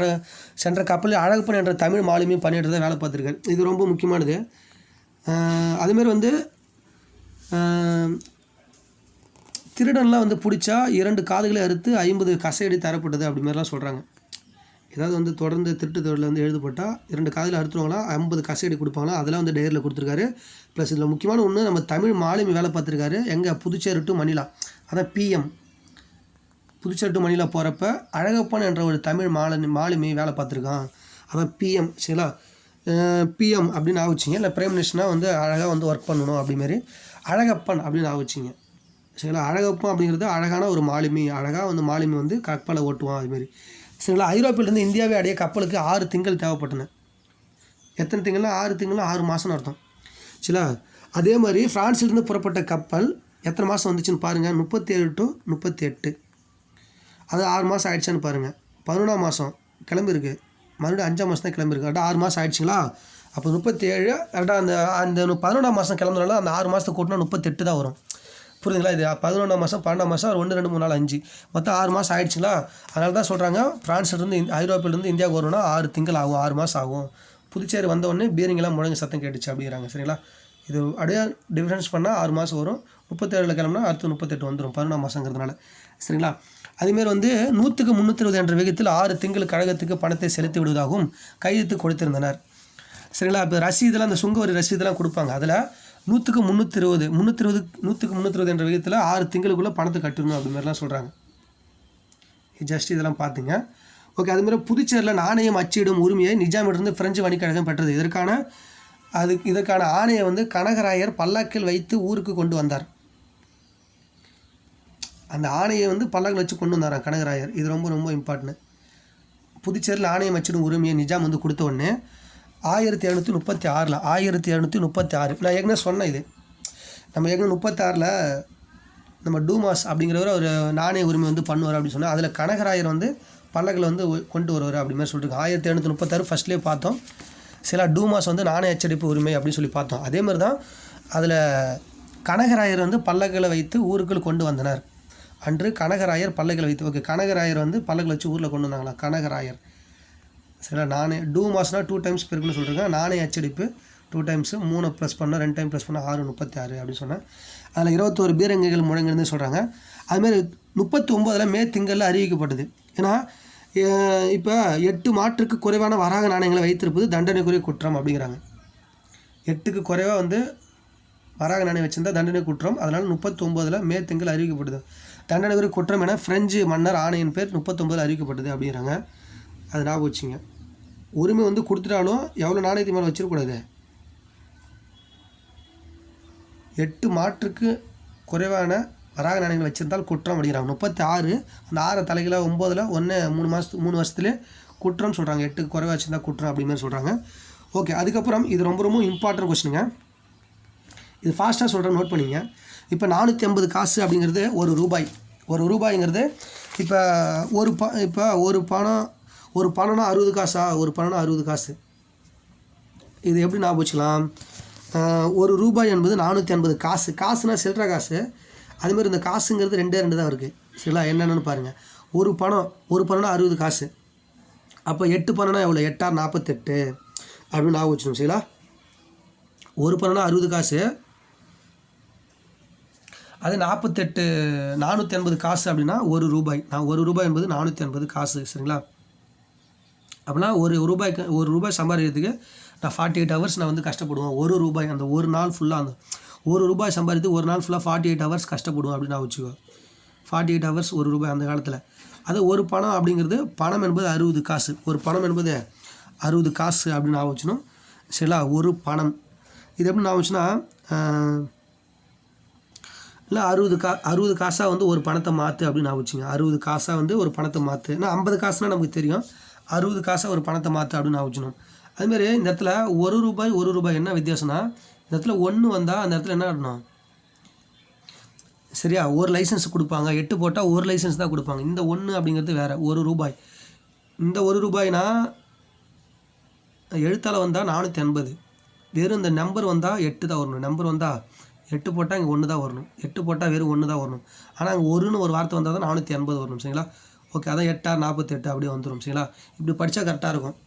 சென்ற கப்பலில் அழகப்பன் என்ற தமிழ் மாலுமியும் பணியிடத்தை வேலை பார்த்துருக்காரு. இது ரொம்ப முக்கியமானது. அதுமாரி வந்து திருடன்லாம் வந்து பிடிச்சா இரண்டு காதுகளை அறுத்து ஐம்பது கசையடி தரப்பட்டது அப்படிமாரிலாம் சொல்கிறாங்க ஏதாவது வந்து தொடர்ந்து திருட்டு தொழில் வந்து எழுதப்பட்டால் இரண்டு காதில் அறுத்துருவாங்களா ஐம்பது கசையடி கொடுப்பாங்களா அதெல்லாம் வந்து டேரியில் கொடுத்துருக்காரு. ப்ளஸ் இதில் முக்கியமான ஒன்று நம்ம தமிழ் மாலுமி வேலை பார்த்துருக்காரு. எங்கே புதுச்சேரி டு மணிலா. அதான் பிஎம் புதுச்சேட்டு மணியில் போகிறப்ப அழகப்பன் என்ற ஒரு தமிழ் மாலுமி மாலுமி வேலை பார்த்துருக்கான். அவன் பிஎம் சரிங்களா? பிஎம் அப்படின்னு ஆகுச்சிங்க. இல்லை பிரைம் மினிஸ்டர்னால் வந்து அழகாக வந்து ஒர்க் பண்ணணும் அப்படிமாரி அழகப்பன் அப்படின்னு ஆகுச்சிங்க. சரிங்களா? அழகப்பன் அப்படிங்கிறது அழகான ஒரு மாலுமி. அழகாக வந்து மாலுமி வந்து கப்பலை ஓட்டுவான் அதுமாரி சரிங்களா? ஐரோப்பியிலேருந்து இந்தியாவே அடைய கப்பலுக்கு ஆறு திங்கள் தேவைப்பட்டன. எத்தனை திங்கள்னா ஆறு திங்கள்னா ஆறு மாதம்னு அர்த்தம். சரிங்களா? அதே மாதிரி ஃப்ரான்ஸ்லேருந்து புறப்பட்ட கப்பல் எத்தனை மாதம் வந்துச்சுன்னு பாருங்கள் முப்பத்தேழு டு முப்பத்தி எட்டு அது ஆறு மாதம் ஆயிடுச்சான்னு பாருங்கள் பதினொன்றாம் மாதம் கிளம்பிருக்கு. மறுபடியும் அஞ்சாம் மாதம் தான் கிளம்பிருக்கு. கரெக்டாக ஆறு மாதம் ஆயிடுச்சுங்களா? அப்போ முப்பத்தேழு கரெக்டாக அந்த அந்த பதினொன்றாம் மாதம் கிளம்புறனால அந்த ஆறு மாதத்தை கூட்டினா முப்பத்தெட்டு தான் வரும். புரியுதுங்களா இது? பதினொன்றாம் மாதம் பன்னெண்டாம் மாதம் ஒரு ஒன்று ரெண்டு மூணு நாள் அஞ்சு. மொத்தம் ஆறு மாதம் ஆயிடுச்சுங்களா? அதனால தான் சொல்கிறாங்க ஃப்ரான்ஸ்லேருந்து இந்த ஐரோப்பிலேருந்து இந்தியாவுக்கு வரணும்னா ஆறு திங்கள் ஆகும் ஆறு மாதம் ஆகும். புதுச்சேரி வந்தவொடனே பீரிங்கெல்லாம் முழங்கு சத்தம் கேட்டுச்சு அப்படிங்கிறாங்க. சரிங்களா? இது அப்படியே டிஃப்ரென்ஸ் பண்ணால் ஆறு மாதம் வரும். முப்பத்தேழில் கிளம்புனா அடுத்து முப்பத்தெட்டு வந்துடும் பதினொன்றாம் மாதங்கிறதுனால சரிங்களா? அதேமாரி வந்து நூற்றுக்கு முந்நூற்றி இருபது என்ற விகிதத்தில் ஆறு திங்கள் கழகத்துக்கு பணத்தை செலுத்தி விடுவதாகவும் கையெழுத்து கொடுத்திருந்தனர். சரிங்களா? இப்போ ரசீதெல்லாம் அந்த சுங்கவரி ரசீதெல்லாம் கொடுப்பாங்க. அதில் நூற்றுக்கு முந்நூற்றி இருபது முந்நூற்றி இருபது நூற்றுக்கு முந்நூற்றி இருபது என்ற விகிதத்தில் ஆறு திங்களுக்குள்ளே பணத்தை கட்டணும் அப்படி மாதிரிலாம் சொல்கிறாங்க ஜஸ்ட் இதெல்லாம் பார்த்துங்க ஓகே அதுமாதிரி புதுச்சேரியில் நாணயம் அச்சிடும் உரிமையை நிஜாமிலிருந்து பிரெஞ்சு வணிகழகம் பெற்றது. இதற்கான அது இதற்கான ஆணையை வந்து கனகராயர் பல்லாக்கில் வைத்து ஊருக்கு கொண்டு வந்தார். அந்த ஆணையை வந்து பல்லாக்கில் வச்சு கொண்டு வந்தாராம் கனகராயர். இது ரொம்ப ரொம்ப இம்பார்ட்டன்ட் புதுச்சேரியில் ஆணையம் அச்சிடும் உரிமையை நிஜாம் வந்து கொடுத்த உடனே ஆயிரத்தி எழுநூற்றி முப்பத்தி ஆறில் ஆயிரத்தி எழுநூற்றி முப்பத்தி ஆறு நான் ஏற்கனவே சொன்னேன் இது. நம்ம ஏற்கனவே முப்பத்தாறில் நம்ம டூமாஸ் அப்படிங்கிறவர் ஒரு நாணய உரிமை வந்து பண்ணுவார் அப்படின்னு சொன்னால் அதில் கனகராயர் வந்து பல்லக்கில் வந்து கொண்டு வருவார் அப்படி மாதிரி சொல்லிட்டு ஆயிரத்தி எழுநூற்றி முப்பத்தாறு ஃபஸ்ட்லேயே பார்த்தோம். சில டூமாஸ் வந்து நாணய அச்சடிப்பு உரிமை அப்படின்னு சொல்லி பார்த்தோம். அதே மாதிரி தான் அதில் கனகராயர் வந்து பல்லக்கில் வைத்து ஊருக்குள் கொண்டு வந்தனர். அன்று கனகராயர் பல்லக்கில் வைத்து ஓகே கனகராயர் வந்து பல்லக்கில் வச்சு ஊரில் கொண்டு வந்தாங்களா? கனகராயர். சரிங்களா? நானே டூ மாஸ்னா டூ டைம்ஸ் பெருக்குன்னு சொல்லியிருக்கேன் நானே அச்சடிப்பு. டூ டைம்ஸு மூணு ப்ளஸ் பண்ணோம் ரெண்டு டைம் ப்ளஸ் பண்ணால் ஆறு முப்பத்தி ஆறு அப்படின்னு சொன்னேன். அதில் இருபத்தோரு பீரங்கிகள் முழங்கிருந்து சொல்கிறாங்க அதுமாரி முப்பத்தி ஒம்போதில் மே திங்களில் அறிவிக்கப்பட்டது. ஏன்னா இப்போ எட்டு மாற்றுக்கு குறைவான வராக நாணயங்களை வைத்திருப்பது தண்டனைக்குரிய குற்றம் அப்படிங்கிறாங்க. எட்டுக்கு குறைவாக வந்து வராக நாணயம் வச்சுருந்தா தண்டனை குற்றம். அதனால் முப்பத்தொம்போதில் மே திங்கள் அறிவிக்கப்படுது தண்டனைக்குரிய குற்றம் என பிரெஞ்சு மன்னர் ஆணையின் பேர் முப்பத்தொம்போதில் அறிவிக்கப்பட்டது அப்படிங்கிறாங்க. அது ஞாபகம் வச்சுங்க. உரிமை வந்து கொடுத்துட்டாலும் எவ்வளோ நாணயத்தை மேலே வச்சிடக்கூடாது எட்டு மாற்றுக்கு குறைவான வராக நாணயங்கள் வச்சிருந்தால் குற்றம் அப்படிங்கிறாங்க. முப்பத்தி ஆறு அந்த ஆறு தலைகளை ஒம்போதில் ஒன்று மூணு மாதத்து மூணு வருஷத்துலேயே குற்றம்னு சொல்கிறாங்க எட்டுக்கு குறைவாக வச்சுருந்தா குற்றம் அப்படிமாரி சொல்கிறாங்க ஓகே அதுக்கப்புறம் இது ரொம்ப ரொம்ப இம்பார்ட்டன்ட் கொஸ்டினுங்க இது ஃபாஸ்ட்டாக சொல்கிறேன் நோட் பண்ணிங்க. இப்போ நானூற்றி ஐம்பது காசு அப்படிங்கிறது ஒரு ரூபாய். ஒரு ரூபாய்ங்கிறது இப்போ ஒரு ப இப்போ ஒரு பணம் ஒரு பணம்னா அறுபது காசா? ஒரு பணம்னா அறுபது காசு. இது எப்படி ஞாபகம் வச்சுக்கலாம்? ஒரு ரூபாய் என்பது நானூற்றி ஐம்பது காசு. காசுனா சில்லற காசு. அதுமாதிரி இந்த காசுங்கிறது ரெண்டே ரெண்டு தான் இருக்குது சரிங்களா? என்னென்னு பாருங்கள் ஒரு பணம் ஒரு பணம்னா அறுபது காசு. அப்போ எட்டு பணம்னா எவ்வளோ எட்டார் நாற்பத்தெட்டு. அப்படின்னு ஞாபகம் வச்சுக்கணும். சரிங்களா? ஒரு பணம்னா அறுபது காசு. அது நாற்பத்தெட்டு நானூற்றி எண்பது காசு அப்படின்னா ஒரு ரூபாய். நான் ஒரு ரூபாய் என்பது நானூற்றி எண்பது காசு சரிங்களா? அப்படின்னா ஒரு ரூபாய்க்கு ஒரு ரூபாய் சம்பாதிக்கிறதுக்கு நான் ஃபார்ட்டி எயிட் ஹவர்ஸ் நான் வந்து கஷ்டப்படுவேன். ஒரு ரூபாய் அந்த ஒரு நாள் ஃபுல்லாக அந்த ஒரு ரூபாய் சம்பாதித்து ஒரு நாள் ஃபுல்லாக ஃபார்ட்டி எயிட் ஹவர்ஸ் கஷ்டப்படுவோம் அப்படின்னு நான் வச்சுக்கோ. ஃபார்ட்டி எயிட் ஹவர்ஸ் ஒரு ரூபாய் அந்த காலத்தில். அது ஒரு பணம் அப்படிங்கிறது பணம் என்பது அறுபது காசு. ஒரு பணம் என்பது அறுபது காசு அப்படின்னு நான் வச்சுனோம் சரிங்களா? ஒரு பணம். இது எப்படி நான் வச்சுன்னா இல்லை அறுபது கா அறுபது காசாக வந்து ஒரு பணத்தை மாற்று அப்படின்னு நான் வச்சுங்க அறுபது காசாக வந்து ஒரு பணத்தை மாற்று ஏன்னா ஐம்பது காசுனா நமக்கு தெரியும். அறுபது காசாக ஒரு பணத்தை மாற்று அப்படின்னு நான் வச்சுனோம் அதுமாரி இந்த இடத்துல ஒரு ரூபாய் ஒரு ரூபாய் என்ன வித்தியாசம்னா இந்த இடத்துல ஒன்று வந்தால் அந்த இடத்துல என்ன ஆடணும் சரியா? ஒரு லைசன்ஸ் கொடுப்பாங்க. எட்டு போட்டால் ஒரு லைசன்ஸ் தான் கொடுப்பாங்க. இந்த ஒன்று அப்படிங்கிறது வேறு. ஒரு ரூபாய். இந்த ஒரு ரூபாய்னா எழுத்தால் வந்தால் நானூற்றி எண்பது வெறும் இந்த நம்பர் வந்தால் எட்டு தான் வரணும். நம்பர் வந்தால் எட்டு போட்டால் இங்கே ஒன்று தான் வரணும். எட்டு போட்டால் வெறும் ஒன்று தான் வரணும். ஆனால் அங்கே ஒருன்னு ஒரு வார்த்தை வந்தால் தான் நானூற்றி எண்பது வரணும் சரிங்களா? ஓகே அதான் எட்டார் நாற்பத்தெட்டு அப்படியே வந்துடும் சரிங்களா? இப்படி படித்தா கரெக்டாக இருக்கும்.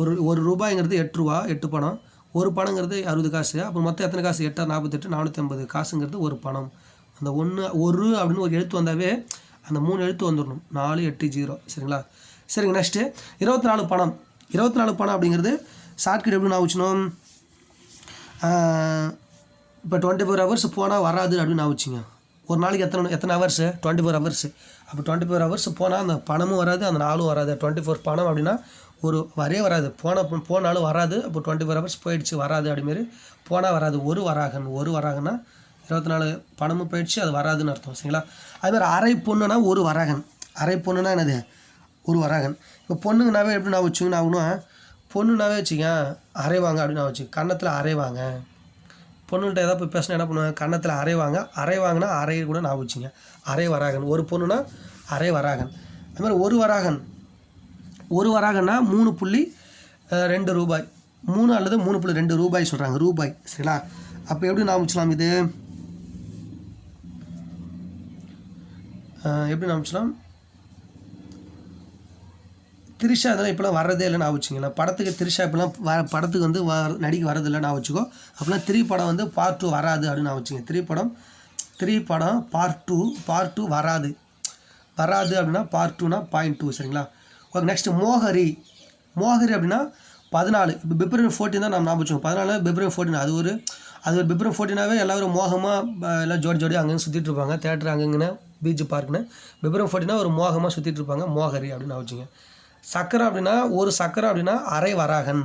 ஒரு ஒரு ரூபாய்ங்கிறது எட்டு ரூபா எட்டு பணம். ஒரு பணங்கிறது அறுபது காசு. அப்புறம் மொத்தம் எத்தனை காசு? எட்டார் நாற்பத்தெட்டு நானூற்றி ஐம்பது. காசுங்கிறது ஒரு பணம். அந்த ஒன்று ஒரு அப்படின்னு ஒரு எழுத்து வந்தாவே அந்த மூணு எழுத்து வந்துடணும். நாலு எட்டு ஜீரோ சரிங்களா? சரிங்க நெக்ஸ்ட்டு இருபத்தி நாலு பணம். இருபத்தி நாலு பணம் அப்படிங்கிறது ஷார்ட்கட் எப்படி நான் வச்சுனோம் இப்போ டுவெண்ட்டி ஃபோர் ஹவர்ஸ் போனால் வராது அப்படின்னு நான் வச்சுங்க. ஒரு நாளைக்கு எத்தனை எத்தனை ஹவர்ஸு டுவெண்ட்டி ஃபோர் ஹவர்ஸ் அப்போ டுவெண்ட்டி ஃபோர் ஹவர்ஸ் போனால் அந்த பணமும் வராது அந்த நாளும் வராது. டுவெண்ட்டி ஃபோர் பணம் அப்படின்னா ஒரு வரே வராது. போன போனாலும் வராது. அப்போ டுவெண்ட்டி ஃபோர் ஹவர்ஸ் போயிடுச்சு வராது அப்படிமாரி போனால் வராது. ஒரு வராகன் ஒரு வராகன்னா இருபத்தி நாலு பணமும் போயிடுச்சு அது வராதுன்னு அர்த்தம். சரிங்களா? அதுமாதிரி அரை பொண்ணுனா ஒரு வராகன். அரை பொண்ணுனா என்னது? ஒரு வராகன். இப்போ பொண்ணுங்கனாவே எப்படி நான் வச்சுங்க நான் பொண்ணுனாவே வச்சுக்கேன் அரைவாங்க அப்படின்னு நான் வச்சு கன்னத்தில் அரைவாங்க பொண்ணுகிட்ட ஏதாவது போய் பேசினா என்ன பண்ணுவாங்க? கன்னத்தில் அரைவாங்க அரைவாங்கன்னா அரை கூட நான் வச்சுங்க. அரை வராகன். ஒரு பொண்ணுனா அரை வராகன். அது மாதிரி ஒரு வராகன். ஒரு வராகன்னா மூணு புள்ளி ரெண்டு ரூபாய். மூணு அல்லது மூணு புள்ளி ரெண்டு ரூபாய் சொல்கிறாங்க ரூபாய். சரிங்களா? அப்போ எப்படி நான் வச்சலாம் இது? எப்படி நான் வச்சலாம்? திரிஷா இதெல்லாம் இப்போலாம் வர்றதே இல்லை நான் வச்சுங்க படத்துக்கு திரிஷா இப்போலாம் வர படத்துக்கு வந்து வ நடிக்க வரதில்லை நான் வச்சுக்கோ. அப்படின்னா த்ரீ படம் வந்து பார்ட் டூ வராது அப்படின்னு நான் வச்சுங்க த்ரீ படம் த்ரீ படம் பார்ட் டூ பார்ட் டூ வராது. வராது அப்படின்னா பார்ட் டூனா பாயிண்ட் டூ சரிங்களா? ஓகே நெக்ஸ்ட் மோகரி. மோகரி அப்படின்னா பதினாலு. இப்போ பிப்ரவரி ஃபோர்டீன் தான் நம்ம ஞாபகம் வச்சுக்கோங்க. பதினாலு பிப்ரவரி ஃபோர்டீன் அது ஒரு அது ஒரு பிப்ரவரி ஃபோர்டீனாவே எல்லாரும் மோகமாக எல்லாம் ஜோடி ஜோடி அங்கங்கே சுற்றிட்டு இருப்பாங்க. தேட்டர் அங்கங்கன்னு பீச் பார்க்குன்னு பிப்ரவரி ஃபோர்டீனாக ஒரு மோகமாக சுற்றிட்டு இருப்பாங்க. மோகரி அப்படின்னு நான் வச்சுங்க சக்கரை அப்படின்னா ஒரு சக்கரை அப்படின்னா அரை வராகன்.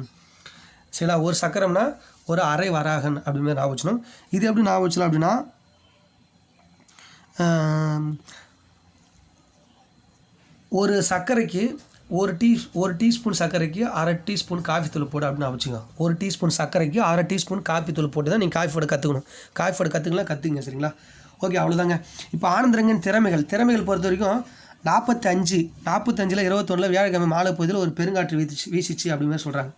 சரிங்களா? ஒரு சக்கரம்னா ஒரு அரை வராகன் அப்படின்னு ஞாபகம் வச்சுக்கணும். இது எப்படி ஞாபகம் வச்சலாம் அப்படின்னா ஒரு சர்க்கரைக்கு ஒரு டீ ஒரு டீஸ்பூன் சர்க்கரைக்கு அரை டீஸ்பூன் காஃபி தூள் போடு அப்படின்னு வச்சுங்க ஒரு டீஸ்பூன் சர்க்கரைக்கு அரை டீஸ்பூன் காஃபி தூள் போட்டு தான் நீங்கள் காஃபி போட கற்றுக்கணும் காஃபி போட கற்றுக்கலாம் கற்றுங்க சரிங்களா? ஓகே அவ்வளோதாங்க இப்போ ஆனந்தரங்கன் திறமைகள். திறமைகள் பொறுத்த வரைக்கும் நாற்பத்தஞ்சு நாற்பத்தஞ்சில் இருபத்தொன்னில் வியாழக்கிழமை மாலை பகுதியில் ஒரு பெருங்காற்று வீசிச்சு வீசிச்சு அப்படின்னு சொல்கிறாங்க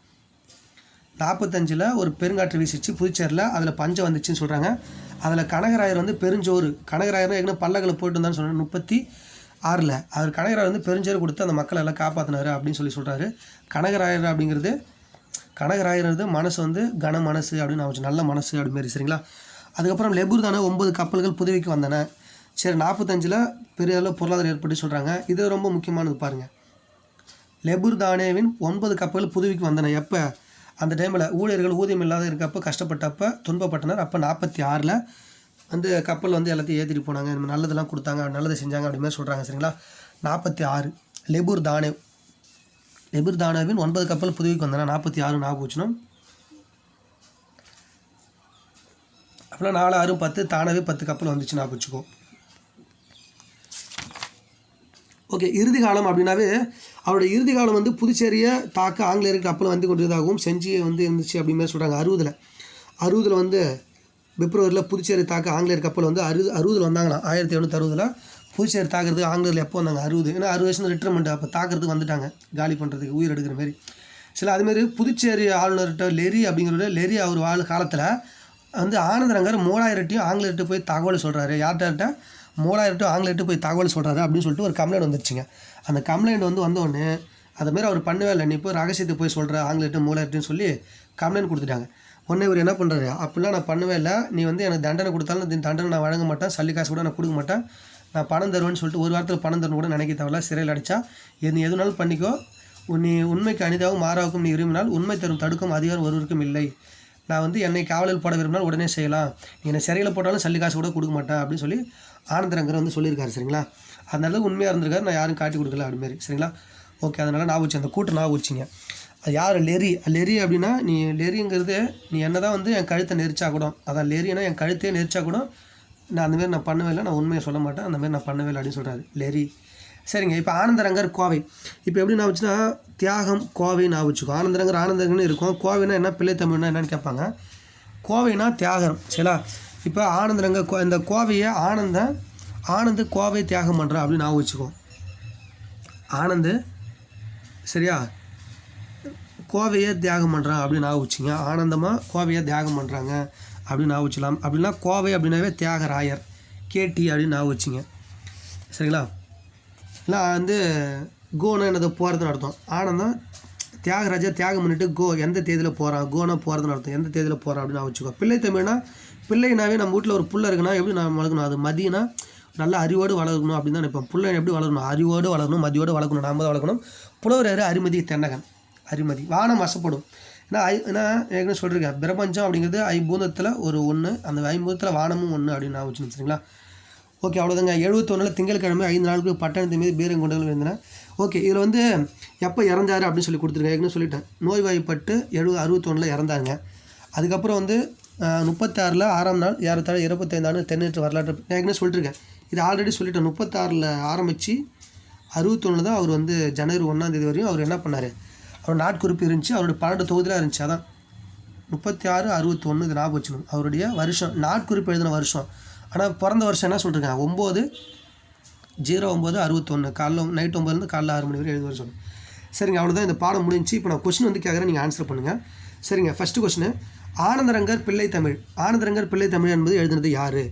நாற்பத்தஞ்சில் ஒரு பெருங்காற்று வீசிச்சு புதுச்சேரியில் அதில் பஞ்சம் வந்துச்சுன்னு சொல்கிறாங்க அதில் கனகராயர் வந்து பெருஞ்சோறு கனகராயர் ஏற்கனவே பல்லக்கில் போயிட்டு இருந்தான்னு சொன்னாங்க முப்பத்தி ஆறில் அவர் கனகராயர் வந்து பெருஞ்சோறு கொடுத்து அந்த மக்களை எல்லாம் காப்பாற்றினார் அப்படின்னு சொல்லி சொல்கிறாரு கனகராயர் அப்படிங்கிறது கனகராயர்றது மனசு வந்து கன மனசு அப்படின்னு நான் வச்சு நல்ல மனசு அப்படிமாரி சரிங்களா? அதுக்கப்புறம் லெபுர் தானே ஒன்பது கப்பல்கள் புதுவைக்கு வந்தன. சரி நாற்பத்தஞ்சில் பெரிய அளவு பொருளாதாரம் ஏற்பட்டு சொல்கிறாங்க இது ரொம்ப முக்கியமானது பாருங்கள் லெபுர் தானேவின் ஒன்பது கப்பல்கள் புதுவிக்கு வந்தன. எப்போ? அந்த டைமில் ஊழியர்கள் ஊதியம் இல்லாத இருக்கப்போ கஷ்டப்பட்டப்போ துன்பப்பட்டனர். அப்போ நாற்பத்தி ஆறில் வந்து கப்பல் வந்து எல்லாத்தையும் ஏற்றிட்டு போனாங்க. இந்த நல்லதெல்லாம் கொடுத்தாங்க. நல்லது செஞ்சாங்க அப்படி மாதிரி சொல்கிறாங்க சரிங்களா? நாற்பத்தி ஆறு. லெபுர் தானேவ் லெபுர் தானேவின் ஒன்பது கப்பல் புதுவிக்கு வந்தன. நாற்பத்தி ஆறு ஞாபகம் அப்புறம் அப்படின்னா நாலு ஆறு பத்து தானவே பத்து கப்பல் வந்துச்சு ஞாபகம் வச்சுக்கோ ஓகே இறுதி காலம் அப்படின்னாவே அவருடைய இறுதி காலம் வந்து புதுச்சேரியை தாக்க ஆங்கிலேயருக்கு கப்பல் வந்து கொண்டதாகவும் செஞ்சியை வந்து இருந்துச்சு அப்படிமாரி சொல்கிறாங்க அறுபதில் அறுபதில் வந்து பிப்ரவரியில் புதுச்சேரி தாக்க ஆங்கிலேயர் கப்பல் வந்து அறுபது அறுபதில் வந்தாங்களாம். ஆயிரத்தி எழுநூற்றி அறுபதில் புதுச்சேரி தாக்கிறதுக்கு ஆங்கிலேயர் எப்போ வந்தாங்க? அறுபது. ஏன்னா அறுபது வருஷம் ரிட்டர்மெண்ட் அப்போ தாக்கிறதுக்கு வந்துட்டாங்க. காலி பண்ணுறதுக்கு உயிர் எடுக்கிற மாதிரி. சில அதுமாரி புதுச்சேரி ஆளுநர்கிட்ட லெரி அப்படிங்கிறத லெரி அவர் வாழ் காலத்தில் வந்து ஆனந்தரங்கர் மூலாயிரட்டையும் ஆங்கிலேயர்கிட்ட போய் தகவல் சொல்கிறாரு யார்கிட்ட? மூலாயிரட்டும் ஆங்கிலிட்டு போய் தகவல் சொல்கிறாரு அப்படின்னு சொல்லிட்டு ஒரு கம்ப்ளைண்ட் வந்துருச்சுங்க. அந்த கம்ப்ளைண்ட் வந்து வந்தோடனே அதுமாரி அவர் பண்ணவே இல்லை. நீ போய் ரகசியத்தை போய் சொல்கிற ஆங்கிலிட்டு மூலாயிரட்டுன்னு சொல்லி கம்ப்ளைண்ட் கொடுத்துட்டாங்க. உடனே இவர் என்ன பண்ணுறாரு அப்படிலாம் நான் பண்ணவே இல்லை. நீ வந்து எனக்கு தண்டனை கொடுத்தாலும் இந்த தண்டனை நான் வழங்க மாட்டேன். சல்லி காசு கூட நான் கொடுக்க மாட்டேன். நான் பணம் தருவேன்னு சொல்லிட்டு ஒரு வாரத்தில் பணம் தரணும் கூட நினைக்க தேவையில்ல. சிறையில் அடித்தா நீ எதுனாலும் பண்ணிக்கோ. நீ உண்மைக்கு அனிதாவும் மாறாவுக்கும் நீ விரும்பினால் உண்மை தரும் தடுக்கும் அதிகாரம் ஒருவருக்கும் இல்லை. நான் வந்து என்னை காவலில் போட விரும்பினால் உடனே செய்யலாம். என்னை சிறையில் போட்டாலும் சல்லி காசு கூட கொடுக்க மாட்டேன். அப்படின்னு சொல்லி ஆனந்தரங்கர் வந்து சொல்லியிருக்காரு சரிங்களா? அதனால உண்மையாக இருந்திருக்காரு நான் யாரும் காட்டி கொடுக்கல அப்படிமாரி சரிங்களா? ஓகே அதனால் நான் வச்சு அந்த கூட்டம் நான் வச்சிங்க. அது யார்? லெரி. லெரி அப்படின்னா நீ லெரிங்கிறது நீ என்ன தான் வந்து என் கழுத்தை நெரிச்சா கூட அதான் லெரினா என் கழுத்தையே நெரிச்சா கூட நான் அந்தமாரி நான் பண்ணவே இல்லை நான் உண்மையை சொல்ல மாட்டேன் அந்தமாரி நான் பண்ணவே இல்லை அப்படின்னு சொல்கிறாரு லெரி. சரிங்க இப்போ ஆனந்தரங்கர் கோவை. இப்போ எப்படி நான் வச்சுன்னா தியாகம் கோவை நான் வச்சுக்கோ ஆனந்தரங்கர் ஆனந்தரங்கன்னு இருக்கும். கோவைனா என்ன? பிள்ளை தமிழ்னா என்னன்னு கேட்பாங்க. கோவைனா தியாகம் சரிங்களா? இப்போ ஆனந்தரங்க கோ இந்த கோவையை ஆனந்த ஆனந்து கோவை தியாகம் பண்ணுறா அப்படின்னு நான் வச்சுக்கோ. ஆனந்து சரியா? கோவையை தியாகம் பண்ணுறான் அப்படின்னு நான் வச்சுங்க. ஆனந்தமாக கோவையை தியாகம் பண்ணுறாங்க அப்படின்னு நான் வச்சுலாம் அப்படின்னா கோவை அப்படின்னாவே தியாகராயர் கேடி அப்படின்னு நான் வச்சுங்க. சரிங்களா? இல்லை வந்து கோனா என்னது போகிறதுன்னு அர்த்தம். ஆனந்தம் தியாகராஜா தியாகம் பண்ணிட்டு கோ எந்த தேதியில் போகிறான் கோனா போகிறதுன்னு அர்த்தம். எந்த தேதியில் போகிறான் அப்படின்னு நான் வச்சுக்கோ. பிள்ளை தமிழ்னா பிள்ளைனாவே நம்ம வீட்டில் ஒரு புள்ள இருக்குன்னா எப்படி நான் வளர்க்கணும்? அது மதியனா நல்ல அறிவோடு வளர்க்கணும் அப்படின்னு தான் நினைப்பேன் பிள்ளை எப்படி வளரணும் அறிவோடு வளரணும் மதியோடு வளர்க்கணும் நாம் தான் வளர்க்கணும். புலவர் யார் அரிமதி தென்னகன். அரிமதி. வானம் வசப்படும். ஏன்னா ஐ ஏன்னா ஏற்கனவே சொல்லியிருக்கேன். பிரபஞ்சம் அப்படிங்கிறது ஐம்பூதத்தில் ஒரு ஒன்று அந்த ஐம்பூதத்தில் வானமும் ஒன்று அப்படின்னு நான் வச்சுருந்தேன் சரிங்களா? ஓகே அவ்வளோதாங்க எழுபத்தொன்னில் திங்கட்கிழமை ஐந்து நாளுக்கு பட்டணத்தின் மீது பீரங் கொண்டவர்கள் இருந்தன ஓகே இதில் வந்து எப்போ இறந்தாரு அப்படின்னு சொல்லி கொடுத்துருக்கேன். ஏற்கனவே சொல்லிட்டேன். நோய்வாய்ப்பட்டு எழுபது அறுபத்தொன்னில் இறந்தாங்க அதுக்கப்புறம் வந்து முப்பத்தாறில் ஆறாம் நாள் ஏறத்தாழ இருபத்தைந்து ஆண்டு தென்னேற்று வரலாற்று நான் ஏற்கனவே சொல்லிட்டுருக்கேன் இது ஆல்ரெடி சொல்லிட்டேன். முப்பத்தாறில் ஆரம்பித்து அறுபத்தொன்னு தான் அவர் வந்து ஜனவரி ஒன்றாந்தேதி வரையும் அவர் என்ன பண்ணார்? அவர் நாட்குறிப்பு இருந்துச்சு. அவருடைய பன்னெண்டு தொகுதியில் இருந்துச்சு. அதான். முப்பத்தி ஆறு அறுபத்தி ஒன்று இது ஞாபகம் வச்சுக்கணும். அவருடைய வருஷம் நாட்குறிப்பு எழுதின வருஷம். ஆனால் பிறந்த வருஷம் என்ன சொல்லிருக்காங்க? ஒம்பது ஜீரோ ஒம்பது அறுபத்தொன்று காலைல நைட் ஒம்பதுலேருந்து காலைல ஆறு மணி வரை எழுதி வர சொன்னேன் சரிங்க அவ்வளோதான் இந்த பாடம் முடிஞ்சு இப்போ நான் கொஸ்டின் வந்து கேட்குறேன் நீங்கள் ஆன்சர் பண்ணுங்கள் சரிங்க ஃபஸ்ட்டு கொஸ்டின் ஆனந்தரங்கர் பிள்ளை தமிழ். ஆனந்தரங்கர் பிள்ளை தமிழ் என்பது எழுதுனது யார்?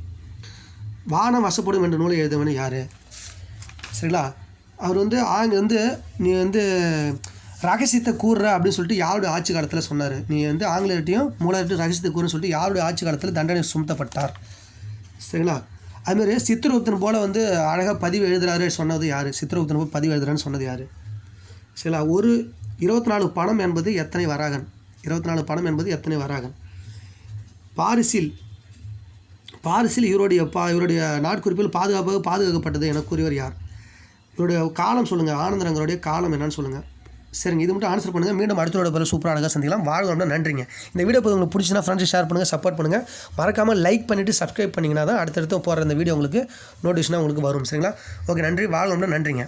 வானம் வசப்படும் என்ற நூலை எழுதவனு யார்? சரிங்களா? அவர் வந்து ஆங்க வந்து நீ வந்து ரகசியத்தை கூறுற அப்படின்னு சொல்லிட்டு யாருடைய ஆட்சி காலத்தில் சொன்னார். நீ வந்து ஆங்கிலேயர்கிட்டையும் மூலாயிரட்டையும் ரகசியத்தை கூறுன்னு சொல்லிட்டு யாருடைய ஆட்சி காலத்தில் தண்டனை சுமத்தப்பட்டார்? சரிங்களா? அதுமாரி சித்திரகுப்தன் போல் வந்து அழகாக பதிவு எழுதுறாரு சொன்னது யார்? சித்திரகுப்தன் போல் பதிவு எழுதுறான்னு சொன்னது யார்? சரிங்களா? ஒரு இருபத்தி நாலு பணம் என்பது எத்தனை வராகன்? இருபத்தி நாலு பணம் என்பது எத்தனை வராகன் பாரிஸில் பாரிஸில் இவருடைய பா இவருடைய நாட்குறிப்பில் பாதுகாப்பாக பாதுகாக்கப்பட்டது என கூறியவர் யார்? இவருடைய காலம் சொல்லுங்கள் ஆனந்தரங்கருடைய காலம் என்னன்னு சொல்லுங்கள் சரிங்க இது மட்டும் ஆன்சர் பண்ணுங்கள் மீண்டும் அடுத்த பிறகு சூப்பராக அழகாக சந்திக்கலாம். வாழ்க்கை நன்றிங்க. இந்த வீடியோ இப்போ உங்களுக்கு பிடிச்சினா ஃப்ரெண்ட்ஸ் ஷேர் பண்ணுங்கள் சப்போர்ட் பண்ணுங்கள் மறக்காமல் லைக் பண்ணிவிட்டு சப்ஸ்கிரைப் பண்ணிங்கன்னா தான் அடுத்தடுத்து போகிற இந்த வீடியோ உங்களுக்கு நோட்டிஃபிகேஷனாக உங்களுக்கு வரும். சரிங்களா? ஓகே நன்றி. வாழ்க்கை நன்றிங்க.